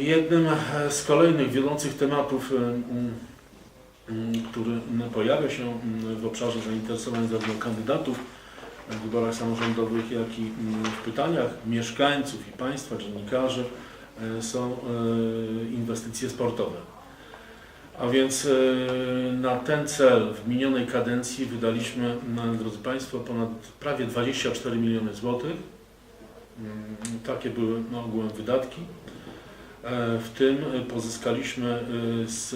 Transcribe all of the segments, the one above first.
Jednym z kolejnych wiodących tematów, mm, który pojawia się w obszarze zainteresowań zarówno kandydatów w wyborach samorządowych, jak i w pytaniach mieszkańców i państwa, dziennikarzy, e, są e, inwestycje sportowe. A więc e, na ten cel w minionej kadencji wydaliśmy, drodzy Państwo, ponad prawie 24 miliony złotych. Takie były no, ogółem wydatki. E, W tym e, pozyskaliśmy e, z,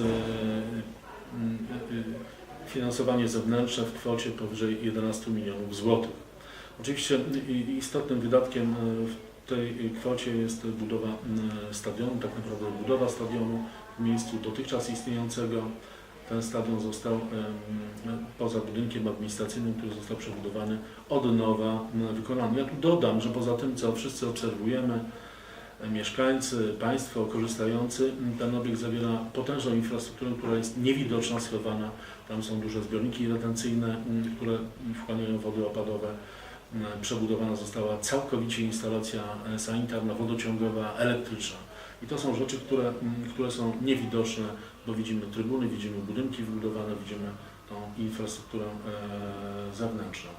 finansowanie zewnętrzne w kwocie powyżej 11 milionów złotych. Oczywiście istotnym wydatkiem w tej kwocie jest budowa stadionu, tak naprawdę budowa stadionu w miejscu dotychczas istniejącego. Ten stadion został poza budynkiem administracyjnym, który został przebudowany od nowa wykonany. Ja tu dodam, że poza tym, co wszyscy obserwujemy, mieszkańcy, państwo korzystający, ten obiekt zawiera potężną infrastrukturę, która jest niewidoczna, schowana. Tam są duże zbiorniki retencyjne, m, które wchłaniają wody opadowe. M, Przebudowana została całkowicie instalacja e, sanitarna, wodociągowa, elektryczna. I to są rzeczy, które, które są niewidoczne, bo widzimy trybuny, widzimy budynki wybudowane, widzimy tą infrastrukturę e, zewnętrzną.